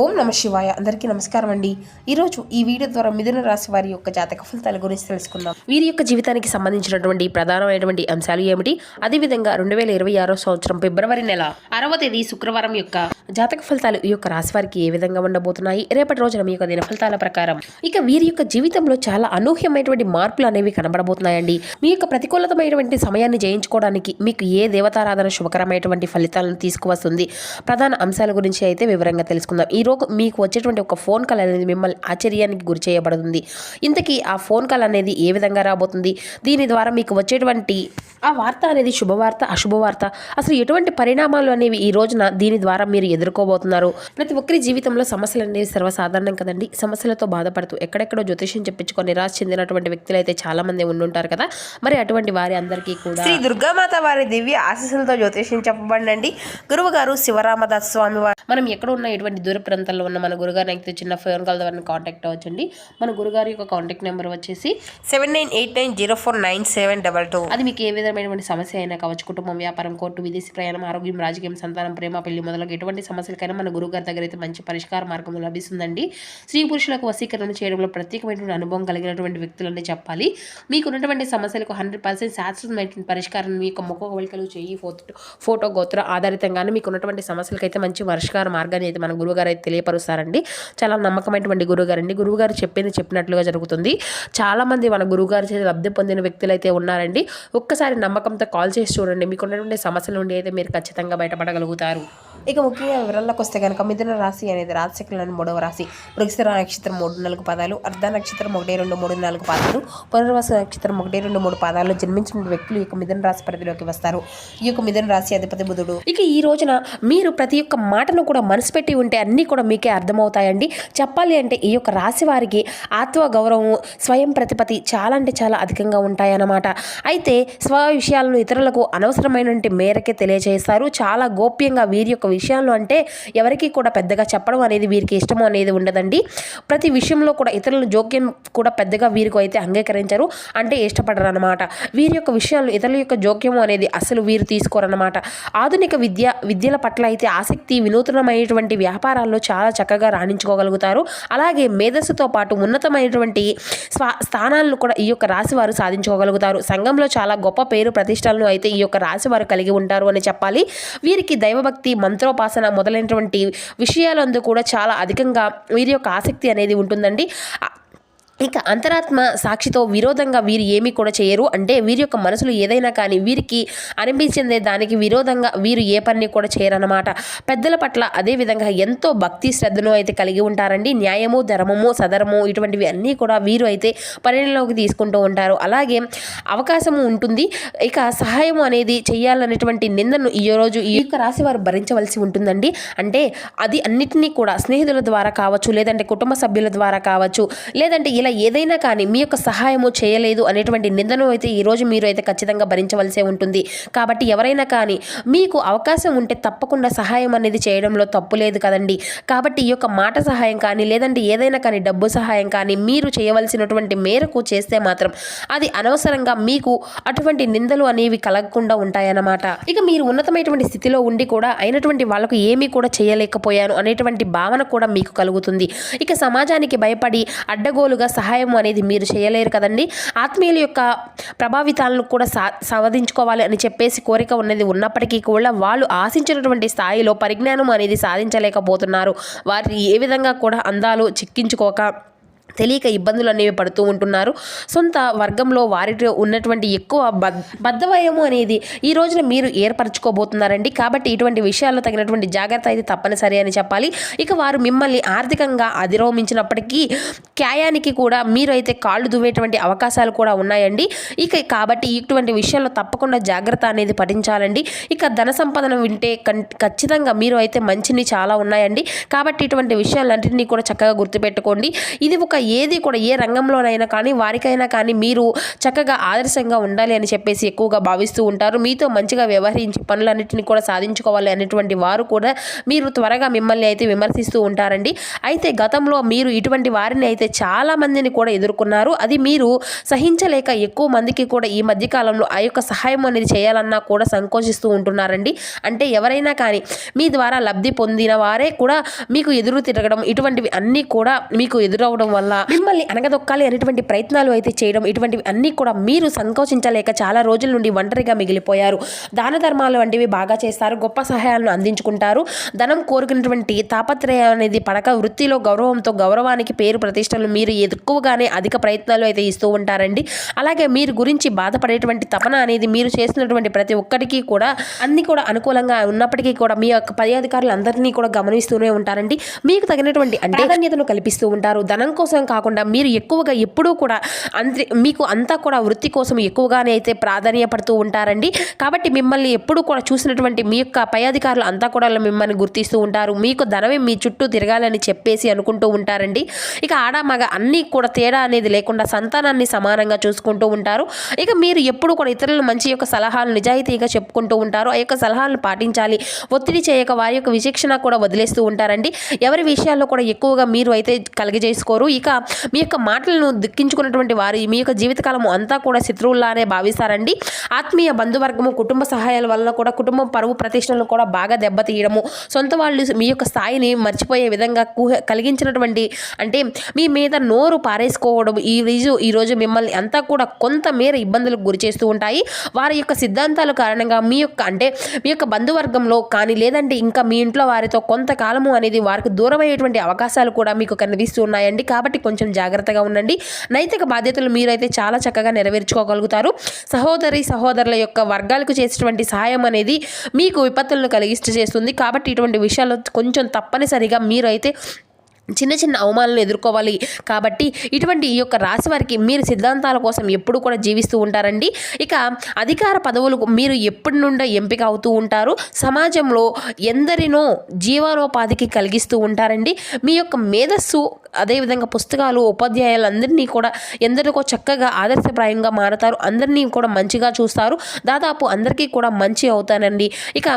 ఓం నమ శివాయ. అందరికీ నమస్కారం అండి. ఈరోజు ఈ వీడియో ద్వారా మిథున రాశి వారి యొక్క జాతక ఫలితాల గురించి తెలుసుకుందాం. వీరి యొక్క జీవితానికి సంబంధించినటువంటి ప్రధానమైనటువంటి అంశాలు ఏమిటి? అదేవిధంగా రెండు వేల ఇరవై ఆరో సంవత్సరం ఫిబ్రవరి నెల అరవ తేదీ శుక్రవారం యొక్క జాతక ఫలితాలు ఈ యొక్క రాశి వారికి ఏ విధంగా ఉండబోతున్నాయి? రేపటి రోజున మీ యొక్క దిన ఫలితాల ప్రకారం. ఇక వీరి యొక్క జీవితంలో చాలా అనూహ్యమైనటువంటి మార్పులు అనేవి కనబడబోతున్నాయండి. మీ యొక్క ప్రతికూలతమైనటువంటి సమయాన్ని జయించుకోవడానికి మీకు ఏ దేవతారాధన శుభకరమైనటువంటి ఫలితాలను తీసుకువస్తుంది? ప్రధాన అంశాల గురించి అయితే వివరంగా తెలుసుకుందాం. ఈ రోజు మీకు వచ్చేటువంటి ఒక ఫోన్ కాల్ అనేది మిమ్మల్ని ఆశ్చర్యానికి గురి చేయబడుతుంది. ఇంతకీ ఆ ఫోన్ కాల్ అనేది ఏ విధంగా రాబోతుంది? దీని ద్వారా మీకు వచ్చేటువంటి ఆ వార్త అనేది శుభవార్త అశుభవార్త అసలు ఎటువంటి పరిణామాలు అనేవి ఈ రోజున దీని ద్వారా మీరు ఎదుర్కోబోతున్నారు? ప్రతి ఒక్కరి జీవితంలో సమస్యలు అనేవి సర్వసాధారణం కదండి. సమస్యలతో బాధపడుతూ ఎక్కడెక్కడో జ్యోతిష్యం చెప్పించుకొని నిరాశ చెందినటువంటి వ్యక్తులు అయితే చాలా మంది ఉండుంటారు కదా. మరి అటువంటి వారి అందరికీ కూడా శ్రీ దుర్గామాత వారి దివ్య ఆశీస్సులతో జ్యోతిష్యం చెప్పబడండి గురువు గారు శివరామదాస్ స్వామి వారు మనం ఎక్కడ ఉన్న ఎటువంటి దూర ప్రాంతాల్లో ఉన్న మన గురుగారిని అయితే చిన్న ఫోన్ కాల్ ద్వారా కాంటాక్ట్ అవ్వచ్చండి. మన గురుగారి యొక్క కాంటాక్ట్ నెంబర్ వచ్చేసి seven nine eight nine zero four nine seven double two. అది మీకు ఏ విధమైనటువంటి సమస్య అయినా కావచ్చు కుటుంబం వ్యాపారం కోర్టు విదేశీ ప్రయాణం ఆరోగ్యం రాజకీయం సంతానం ప్రేమ పెళ్ళి మొదలగు ఎటువంటి సమస్యలకైనా మన గురుగారి దగ్గర అయితే మంచి పరిష్కార మార్గం లభిస్తుందండి. స్త్రీ పురుషులకు వశీకరణ చేయడంలో ప్రత్యేకమైనటువంటి అనుభవం కలిగినటువంటి వ్యక్తులని చెప్పాలి. మీకు ఉన్నటువంటి సమస్యలకు హండ్రెడ్ పర్సెంట్ శాస్త్రమైనటువంటి పరిష్కారం మీ యొక్క ముఖ కవలికలు చేయి ఫోటో ఫోటో గోత్ర ఆధారితంగానే మీకు ఉన్నటువంటి సమస్యలకైతే మంచి పరిష్కార మార్గాన్ని అయితే మన గురువుగారు తెలియపరుస్తారండి. చాలా నమ్మకమైనటువంటి గురువుగారు అండి గురువుగారు చెప్పింది చెప్పినట్లుగా జరుగుతుంది. చాలామంది మన గురువుగారి చేత లబ్ధి పొందిన వ్యక్తులు అయితే ఉన్నారండి. ఒక్కసారి నమ్మకంతో కాల్ చేసి చూడండి. మీకు ఉన్నటువంటి సమస్యల నుండి అయితే మీరు ఖచ్చితంగా బయటపడగలుగుతారు. ఇక ముఖ్యంగా వివరాల్లోకి వస్తే కనుక మిథున రాశి అనేది రాశికులను మూడవ రాశి. వృక్షర నక్షత్రం మూడు నాలుగు పదాలు అర్ధ నక్షత్రం ఒకటి రెండు మూడు నాలుగు పాదాలు పునర్వాస నక్షత్రం ఒకటి రెండు మూడు పాదాలు జన్మించిన వ్యక్తులు ఇక యొక్క మిథున రాశి పరిధిలోకి వస్తారు. ఈ యొక్క మిథున రాశి అధిపతి బుధుడు. ఇక ఈ రోజున మీరు ప్రతి ఒక్క మాటను కూడా మనసు పెట్టి ఉంటే అన్నీ కూడా మీకే అర్థమవుతాయండి. చెప్పాలి అంటే ఈ యొక్క రాశి వారికి ఆత్మ గౌరవం స్వయం ప్రతిపత్తి చాలా అంటే చాలా అధికంగా ఉంటాయన్నమాట. అయితే స్వ విషయాలను ఇతరులకు అనవసరమైనటువంటి మేరకే తెలియజేస్తారు చాలా గోప్యంగా వీరి యొక్క విషయాలు అంటే ఎవరికి కూడా పెద్దగా చెప్పడం అనేది వీరికి ఇష్టం అనేది ఉండదండి. ప్రతి విషయంలో కూడా ఇతరుల జోక్యం కూడా పెద్దగా వీరికి అయితే అంగీకరించరు. అంటే ఇష్టపడరు అనమాట వీరి యొక్క విషయాలు ఇతరుల యొక్క జోక్యము అనేది అసలు వీరు తీసుకోరనమాట ఆధునిక విద్య విద్యల పట్ల అయితే ఆసక్తి వినూతనమైనటువంటి వ్యాపారాల్లో చాలా చక్కగా రాణించుకోగలుగుతారు. అలాగే మేధస్సుతో పాటు ఉన్నతమైనటువంటి స్వా స్థానాలను కూడా ఈ యొక్క రాశి వారు సాధించుకోగలుగుతారు. సంఘంలో చాలా గొప్ప పేరు ప్రతిష్టలను అయితే ఈ యొక్క రాశి వారు కలిగి ఉంటారు అని చెప్పాలి. వీరికి దైవభక్తి మంత్రోపాసన మొదలైనటువంటి విషయాలందు కూడా చాలా అధికంగా వీరి యొక్క ఆసక్తి అనేది ఉంటుందండి. ఇక అంతరాత్మ సాక్షితో విరోధంగా వీరు ఏమీ కూడా చేయరు. అంటే వీరి యొక్క మనసులో ఏదైనా కానీ వీరికి అనిపించిందే దానికి విరోధంగా వీరు ఏ పని కూడా చేయరన్నమాట. పెద్దల పట్ల అదే విధంగా ఎంతో భక్తి శ్రద్ధను అయితే కలిగి ఉంటారండి. న్యాయము ధర్మము సదరము ఇటువంటివి అన్నీ కూడా వీరు అయితే పరిగణలోకి తీసుకుంటూ ఉంటారు. అలాగే అవకాశము ఉంటుంది. ఇక సహాయం అనేది చేయాలనేటువంటి నిందను ఈ రోజు ఈ యొక్క రాశి వారు భరించవలసి ఉంటుందండి. అంటే అది అన్నిటినీ కూడా స్నేహితుల ద్వారా కావచ్చు లేదంటే కుటుంబ సభ్యుల ద్వారా కావచ్చు లేదంటే ఇలా ఏదైనా కానీ మీ యొక్క సహాయము చేయలేదు అనేటువంటి నిందను అయితే ఈరోజు మీరు అయితే ఖచ్చితంగా భరించవలసే ఉంటుంది. కాబట్టి ఎవరైనా కానీ మీకు అవకాశం ఉంటే తప్పకుండా సహాయం అనేది చేయడంలో తప్పు లేదు కదండి. కాబట్టి ఈ యొక్క మాట సహాయం కానీ లేదంటే ఏదైనా కానీ డబ్బు సహాయం కానీ మీరు చేయవలసినటువంటి మేరకు చేస్తే మాత్రం అది అనవసరంగా మీకు అటువంటి నిందలు అనేవి కలగకుండా ఉంటాయన్నమాట. ఇక మీరు ఉన్నతమైనటువంటి స్థితిలో ఉండి కూడా అయినటువంటి వాళ్ళకు ఏమీ కూడా చేయలేకపోయాను అనేటువంటి భావన కూడా మీకు కలుగుతుంది. ఇక సమాజానికి భయపడి అడ్డగోలుగా సహాయం అనేది మీరు చేయలేరు కదండి. ఆత్మీయుల యొక్క ప్రభావితాలను కూడా సా సాధించుకోవాలి అని చెప్పేసి కోరిక ఉన్నది ఉన్నప్పటికీ కూడా వాళ్ళు ఆశించినటువంటి స్థాయిలో పరిజ్ఞానం అనేది సాధించలేకపోతున్నారు. వారిని ఏ విధంగా కూడా అందాలు చిక్కించుకోక తెలియక ఇబ్బందులు అనేవి పడుతూ ఉంటున్నారు. సొంత వర్గంలో వారిలో ఉన్నటువంటి ఎక్కువ బద్ధవయము అనేది ఈ రోజున మీరు ఏర్పరచుకోబోతున్నారండి. కాబట్టి ఇటువంటి విషయాల్లో తగినటువంటి జాగ్రత్త అయితే తప్పనిసరి అని చెప్పాలి. ఇక వారు మిమ్మల్ని ఆర్థికంగా అధిరోమించినప్పటికీ క్యాయానికి కూడా మీరు అయితే కాళ్ళు దువ్వేటువంటి అవకాశాలు కూడా ఉన్నాయండి. ఇక కాబట్టి ఇటువంటి విషయాల్లో తప్పకుండా జాగ్రత్త అనేది పఠించాలండి. ఇక ధన సంపాదన వింటే ఖచ్చితంగా మీరు అయితే మంచిని చాలా ఉన్నాయండి. కాబట్టి ఇటువంటి విషయాలన్నింటినీ కూడా చక్కగా గుర్తుపెట్టుకోండి. ఇది ఒక ఏది కూడా ఏ రంగంలోనైనా కానీ వారికైనా కానీ మీరు చక్కగా ఆదర్శంగా ఉండాలి అని చెప్పేసి ఎక్కువగా భావిస్తూ ఉంటారు. మీతో మంచిగా వ్యవహరించి పనులన్నింటినీ కూడా సాధించుకోవాలి అనేటువంటి వారు కూడా మీరు త్వరగా మిమ్మల్ని అయితే విమర్శిస్తూ ఉంటారండి. అయితే గతంలో మీరు ఇటువంటి వారిని అయితే చాలా మందిని కూడా ఎదుర్కొన్నారు. అది మీరు సహించలేక ఎక్కువ మందికి కూడా ఈ మధ్యకాలంలో ఆ యొక్క సహాయం అనేది చేయాలన్నా కూడా సంకోచిస్తూ ఉంటున్నారండి. అంటే ఎవరైనా కానీ మీ ద్వారా లబ్ధి పొందిన వారే కూడా మీకు ఎదురు తిరగడం ఇటువంటివి అన్నీ కూడా మీకు ఎదురవడం వల్ల మిమ్మల్ని అనగదొక్కాలి అనేటువంటి ప్రయత్నాలు అయితే చేయడం ఇటువంటివి అన్నీ కూడా మీరు సంకోచించలేక చాలా రోజుల నుండి ఒంటరిగా మిగిలిపోయారు. దాన ధర్మాలు వంటివి బాగా చేస్తారు. గొప్ప సహాయాలను అందించుకుంటారు. ధనం కోరుకున్నటువంటి తాపత్రయం అనేది పడక వృత్తిలో గౌరవంతో గౌరవానికి పేరు ప్రతిష్టలు మీరు ఎక్కువగానే అధిక ప్రయత్నాలు అయితే ఇస్తూ ఉంటారండి. అలాగే మీరు గురించి బాధపడేటువంటి తపన అనేది మీరు చేస్తున్నటువంటి ప్రతి ఒక్కరికి కూడా అన్ని కూడా అనుకూలంగా ఉన్నప్పటికీ కూడా మీ యొక్క పై అధికారులు అందరినీ కూడా గమనిస్తూనే ఉంటారండి. మీకు తగినటువంటి అంటే ప్రాధాన్యతను కల్పిస్తూ ఉంటారు. ధనం కోసం కాకుండా మీరు ఎక్కువగా ఎప్పుడూ కూడా అంతే మీకు అంతా కూడా వృత్తి కోసం ఎక్కువగానే అయితే ప్రాధాన్యపడుతూ ఉంటారండి. కాబట్టి మిమ్మల్ని ఎప్పుడూ కూడా చూసినటువంటి మీ యొక్క పై అధికారులు అంతా కూడా మిమ్మల్ని గుర్తిస్తూ ఉంటారు. మీకు ధనమే మీ చుట్టూ తిరగాలని చెప్పేసి అనుకుంటూ ఉంటారండి. ఇక ఆడ మగ అన్నీ కూడా తేడా అనేది లేకుండా సంతానాన్ని సమానంగా చూసుకుంటూ ఉంటారు. ఇక మీరు ఎప్పుడు కూడా ఇతరుల మంచి యొక్క సలహాలు నిజాయితీగా చెప్పుకుంటూ ఉంటారు. ఆ యొక్క సలహాలను పాటించాలి. ఒత్తిడి చేయక వారి యొక్క విచక్షణ కూడా వదిలేస్తూ ఉంటారండి. ఎవరి విషయాల్లో కూడా ఎక్కువగా మీరు అయితే కలిగజేసుకోరు. ఇక మీ యొక్క మాటలను దుఃఖించుకున్నటువంటి వారు మీ యొక్క జీవితకాలం అంతా కూడా శత్రువుల్లానే భావిస్తారండి. ఆత్మీయ బంధువర్గము కుటుంబ సహాయాల వల్ల కూడా కుటుంబం పరువు ప్రతిష్టలను కూడా బాగా దెబ్బతీయడము సొంత వాళ్ళు మీ యొక్క స్థాయిని మర్చిపోయే విధంగా కుహ కలిగించినటువంటి అంటే మీ మీద నోరు పారేసుకోవడం ఈ రోజు ఈ రోజు మిమ్మల్ని అంతా కూడా కొంత మేర ఇబ్బందులకు గురి చేస్తూ ఉంటాయి. వారి యొక్క సిద్ధాంతాల కారణంగా మీ యొక్క అంటే మీ యొక్క బంధువర్గంలో కానీ లేదంటే ఇంకా మీ ఇంట్లో వారితో కొంతకాలము అనేది వారికి దూరమయ్యేటువంటి అవకాశాలు కూడా మీకు కనిపిస్తూ ఉన్నాయండి. కాబట్టి కొంచెం జాగ్రత్తగా ఉండండి. నైతిక బాధ్యతలు మీరైతే చాలా చక్కగా నెరవేర్చుకోగలుగుతారు. సహోదరి సహోదరుల యొక్క వర్గాలకు చేసేటువంటి సహాయం అనేది మీకు విపత్తులను కలిగిస్తూ చేస్తుంది. కాబట్టి ఇటువంటి విషయాలు కొంచెం తప్పనిసరిగా మీరైతే చిన్న చిన్న అవమానాలను ఎదుర్కోవాలి. కాబట్టి ఇటువంటి ఈ యొక్క రాశి వారికి మీరు సిద్ధాంతాల కోసం ఎప్పుడు కూడా జీవిస్తూ ఉంటారండి. ఇక అధికార పదవులకు మీరు ఎప్పటి నుండో ఎంపిక అవుతూ ఉంటారు. సమాజంలో ఎందరినో జీవనోపాధికి కలిగిస్తూ ఉంటారండి. మీ యొక్క మేధస్సు అదేవిధంగా పుస్తకాలు ఉపాధ్యాయులు అందరినీ కూడా ఎందరికో చక్కగా ఆదర్శప్రాయంగా మారతారు. అందరినీ కూడా మంచిగా చూస్తారు. దాదాపు అందరికీ కూడా మంచి అవుతానండి. ఇక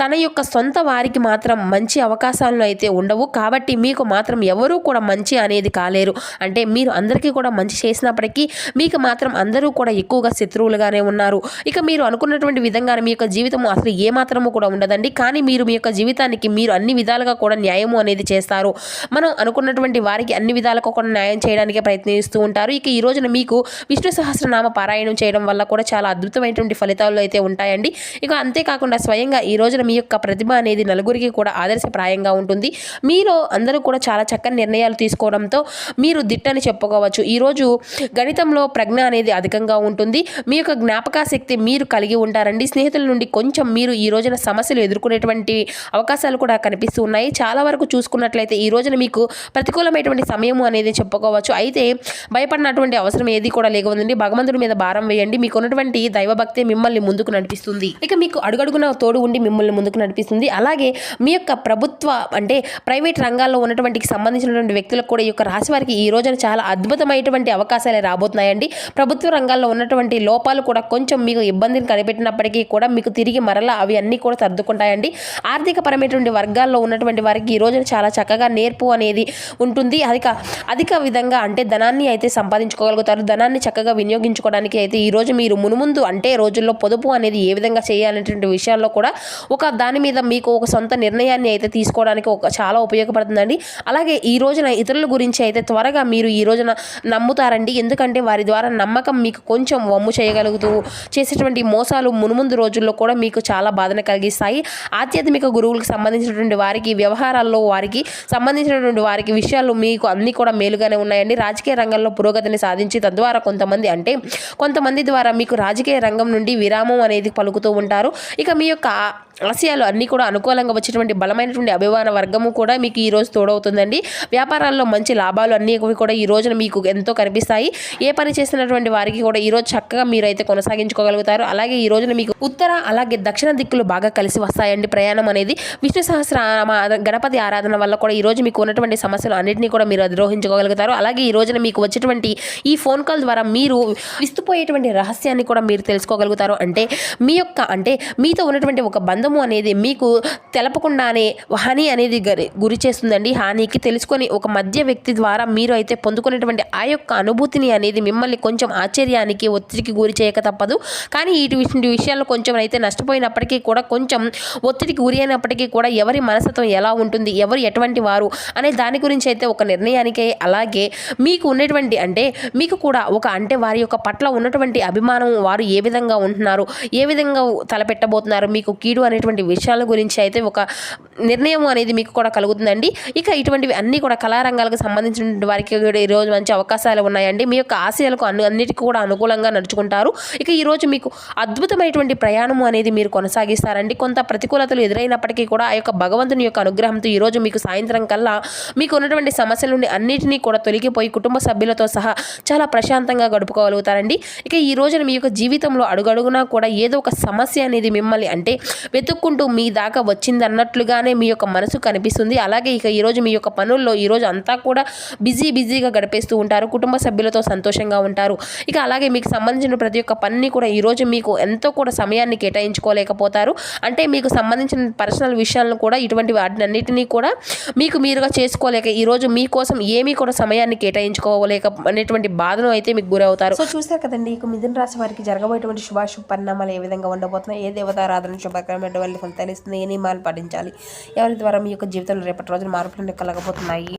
తన యొక్క సొంత వారికి మాత్రం మంచి అవకాశాలను అయితే ఉండవు. కాబట్టి మీకు మాత్రం మాత్రం ఎవరూ కూడా మంచి అనేది కాలేరు. అంటే మీరు అందరికీ కూడా మంచి చేసినప్పటికీ మీకు మాత్రం అందరూ కూడా ఎక్కువగా శత్రువులుగానే ఉన్నారు. ఇక మీరు అనుకున్నటువంటి విధంగానే మీ యొక్క జీవితం అసలు ఏ మాత్రము కూడా ఉండదండి. కానీ మీరు మీ యొక్క జీవితానికి మీరు అన్ని విధాలుగా కూడా న్యాయము అనేది చేస్తారు. మనం అనుకున్నటువంటి వారికి అన్ని విధాలుగా కూడా న్యాయం చేయడానికి ప్రయత్నిస్తూ ఉంటారు. ఇక ఈ రోజున మీకు విష్ణు సహస్రనామ పారాయణం చేయడం వల్ల కూడా చాలా అద్భుతమైనటువంటి ఫలితాలు అయితే ఉంటాయండి. ఇక అంతేకాకుండా స్వయంగా ఈ రోజున మీ యొక్క ప్రతిభ అనేది నలుగురికి కూడా ఆదర్శప్రాయంగా ఉంటుంది. మీరు అందరూ కూడా చాలా చక్కని నిర్ణయాలు తీసుకోవడంతో మీరు దిట్టని చెప్పుకోవచ్చు. ఈరోజు గణితంలో ప్రజ్ఞ అనేది అధికంగా ఉంటుంది. మీ యొక్క జ్ఞాపకాశక్తి మీరు కలిగి ఉంటారండి. స్నేహితుల నుండి కొంచెం మీరు ఈ రోజున సమస్యలు ఎదుర్కొనేటువంటి అవకాశాలు కూడా కనిపిస్తూ ఉన్నాయి. చాలా వరకు చూసుకున్నట్లయితే ఈ రోజున మీకు ప్రతికూలమైనటువంటి సమయం అనేది చెప్పుకోవచ్చు. అయితే భయపడినటువంటి అవసరం ఏది కూడా లేకుందండి భగవంతుడి మీద భారం వేయండి. మీకు ఉన్నటువంటి దైవభక్తి మిమ్మల్ని ముందుకు నడిపిస్తుంది. ఇక మీకు అడుగడుగున తోడు ఉండి మిమ్మల్ని ముందుకు నడిపిస్తుంది. అలాగే మీ యొక్క ప్రభుత్వ అంటే ప్రైవేట్ రంగాల్లో ఉన్నటువంటి సంబంధించినటువంటి వ్యక్తులకు కూడా ఈ యొక్క రాశి వారికి ఈ రోజున చాలా అద్భుతమైనటువంటి అవకాశాలు రాబోతున్నాయండి. ప్రభుత్వ రంగాల్లో ఉన్నటువంటి లోపాలు కూడా కొంచెం మీకు ఇబ్బందిని కనిపెట్టినప్పటికీ కూడా మీకు తిరిగి మరలా అవి అన్నీ కూడా సర్దుకుంటాయండి. ఆర్థిక పరమైనటువంటి వర్గాల్లో ఉన్నటువంటి వారికి ఈ రోజున చాలా చక్కగా నేర్పు అనేది ఉంటుంది. అధిక అధిక విధంగా అంటే ధనాన్ని అయితే సంపాదించుకోగలుగుతారు. ధనాన్ని చక్కగా వినియోగించుకోవడానికి అయితే ఈ రోజు మీరు మునుముందు అంటే రోజుల్లో పొదుపు అనేది ఏ విధంగా చేయాలనేటువంటి విషయాల్లో కూడా ఒక దాని మీద మీకు ఒక సొంత నిర్ణయాన్ని అయితే తీసుకోవడానికి ఒక చాలా ఉపయోగపడుతుందండి. అలా అలాగే ఈ రోజున ఇతరుల గురించి అయితే త్వరగా మీరు ఈ రోజున నమ్ముతారండి. ఎందుకంటే వారి ద్వారా నమ్మకం మీకు కొంచెం వమ్ము చేయగలుగుతూ చేసేటువంటి మోసాలు మునుముందు రోజుల్లో కూడా మీకు చాలా బాధను కలిగిస్తాయి. ఆధ్యాత్మిక గురువులకు సంబంధించినటువంటి వారికి వ్యవహారాల్లో వారికి సంబంధించినటువంటి వారికి విషయాలు మీకు అన్నీ కూడా మేలుగానే ఉన్నాయండి. రాజకీయ రంగంలో పురోగతిని సాధించి తద్వారా కొంతమంది అంటే కొంతమంది ద్వారా మీకు రాజకీయ రంగం నుండి విరామం అనేది పలుకుతూ ఉంటారు. ఇక మీ యొక్క ఆశయాలు అన్నీ కూడా అనుకూలంగా వచ్చేటువంటి బలమైనటువంటి అభిమాన వర్గము కూడా మీకు ఈరోజు తోడవుతుందండి. వ్యాపారాల్లో మంచి లాభాలు అన్నీ కూడా ఈ రోజున మీకు ఎంతో కనిపిస్తాయి. ఏ పని చేసినటువంటి వారికి కూడా ఈరోజు చక్కగా మీరైతే కొనసాగించుకోగలుగుతారు. అలాగే ఈ రోజున మీకు ఉత్తర అలాగే దక్షిణ దిక్కులు బాగా కలిసి వస్తాయండి ప్రయాణం అనేది. విష్ణు సహస్ర గణపతి ఆరాధన వల్ల కూడా ఈరోజు మీకు ఉన్నటువంటి సమస్యలు అన్నింటినీ కూడా మీరు అధిరోహించుకోగలుగుతారు. అలాగే ఈ రోజున మీకు వచ్చేటువంటి ఈ ఫోన్ కాల్ ద్వారా మీరు విస్తుపోయేటువంటి రహస్యాన్ని కూడా మీరు తెలుసుకోగలుగుతారు. అంటే మీ యొక్క అంటే మీతో ఉన్నటువంటి ఒక బంధం బంధము అనేది మీకు తెలపకుండానే హాని అనేది గరి గురి చేస్తుందండి. హానికి తెలుసుకొని ఒక మధ్య వ్యక్తి ద్వారా మీరు అయితే పొందుకునేటువంటి ఆ యొక్క అనుభూతిని అనేది మిమ్మల్ని కొంచెం ఆశ్చర్యానికి ఒత్తిడికి గురి చేయక తప్పదు. కానీ ఇటు ఇటువంటి విషయాల్లో కొంచెం అయితే నష్టపోయినప్పటికీ కూడా కొంచెం ఒత్తిడికి గురి అయినప్పటికీ కూడా ఎవరి మనస్తత్వం ఎలా ఉంటుంది ఎవరు ఎటువంటి వారు అనే దాని గురించి అయితే ఒక నిర్ణయానికే అలాగే మీకు ఉన్నటువంటి అంటే మీకు కూడా ఒక అంటే వారి యొక్క పట్ల ఉన్నటువంటి అభిమానం వారు ఏ విధంగా ఉంటున్నారు ఏ విధంగా తలపెట్టబోతున్నారు మీకు కీడు అనేటువంటి విషయాల గురించి అయితే ఒక నిర్ణయం అనేది మీకు కూడా కలుగుతుందండి. ఇక ఇటువంటివి అన్నీ కూడా కళారంగాలకు సంబంధించిన వారికి కూడా ఈరోజు మంచి అవకాశాలు ఉన్నాయండి. మీ యొక్క ఆశయాలకు అన్ని అన్నిటికీ కూడా అనుకూలంగా నడుచుకుంటారు. ఇక ఈరోజు మీకు అద్భుతమైనటువంటి ప్రయాణం అనేది మీరు కొనసాగిస్తారండి. కొంత ప్రతికూలతలు ఎదురైనప్పటికీ కూడా ఆ యొక్క భగవంతుని యొక్క అనుగ్రహంతో ఈరోజు మీకు సాయంత్రం కల్లా మీకు ఉన్నటువంటి సమస్యల నుండి అన్నిటినీ కూడా తొలగిపోయి కుటుంబ సభ్యులతో సహా చాలా ప్రశాంతంగా గడుపుకోగలుగుతారండి. ఇక ఈ రోజున మీ యొక్క జీవితంలో అడుగడుగునా కూడా ఏదో ఒక సమస్య అనేది మిమ్మల్ని అంటే వెతుక్కుంటూ మీ దాకా వచ్చిందన్నట్లుగానే మీ యొక్క మనసు కనిపిస్తుంది. అలాగే ఇక ఈరోజు మీ యొక్క పనుల్లో ఈరోజు అంతా కూడా బిజీ బిజీగా గడిపేస్తూ ఉంటారు. కుటుంబ సభ్యులతో సంతోషంగా ఉంటారు. ఇక అలాగే మీకు సంబంధించిన ప్రతి ఒక్క పనిని కూడా ఈరోజు మీకు ఎంతో కూడా సమయాన్ని కేటాయించుకోలేకపోతారు. అంటే మీకు సంబంధించిన పర్సనల్ విషయాలను కూడా ఇటువంటి వాటినన్నిటినీ కూడా మీకు మీరుగా చేసుకోలేక ఈరోజు మీకోసం ఏమీ కూడా సమయాన్ని కేటాయించుకోలేక అనేటువంటి బాధను అయితే మీకు గురవుతారు. సో చూస్తారు కదండి ఇక మిథున రాశి వారికి జరగబోయేటువంటి శుభాశుభ పరిణామాలు ఏ విధంగా ఉండబోతున్నాయి ఏ దేవతారాధన శుభకరమైనటువంటి ఫలితాలు ఇస్తుంది ఏ నియమాలు పాటించాలి. ఎవరి ద్వారా మీ యొక్క జీవితంలో రేపటి రోజున మార్పులు కలగబోతున్నాయి